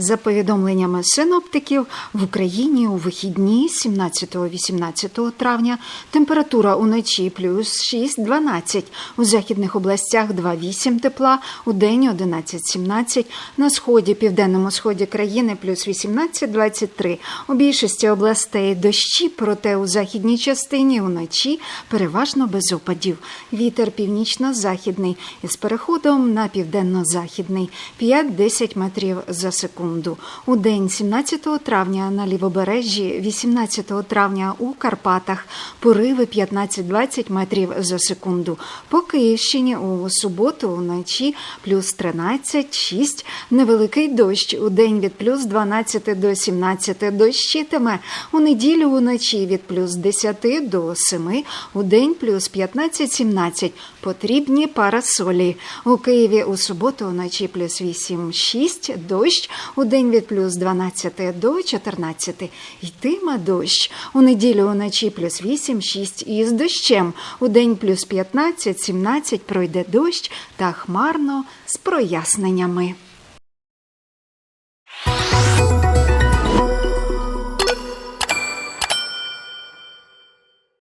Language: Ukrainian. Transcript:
За повідомленнями синоптиків, в Україні у вихідні 17-18 травня температура уночі плюс 6-12, у західних областях 2-8 тепла, у день 11-17, на сході, південному сході країни плюс 18-23. У більшості областей дощі, проте у західній частині уночі переважно без опадів. Вітер північно-західний із переходом на південно-західний 5-10 метрів за секунду. У день 17 травня на лівобережжі, 18 травня у Карпатах пориви 15-20 метрів за секунду. По Київщині у суботу вночі плюс 13-6, невеликий дощ. У день від плюс 12 до 17 дощитиме. У неділю уночі від плюс 10 до 7, у день плюс 15-17. Потрібні парасолі. У Києві у суботу вночі плюс 8-6, дощ. У день від плюс 12 до 14 йтиме дощ. У неділю уночі плюс 8-6 із дощем. У день плюс 15-17 пройде дощ та хмарно з проясненнями.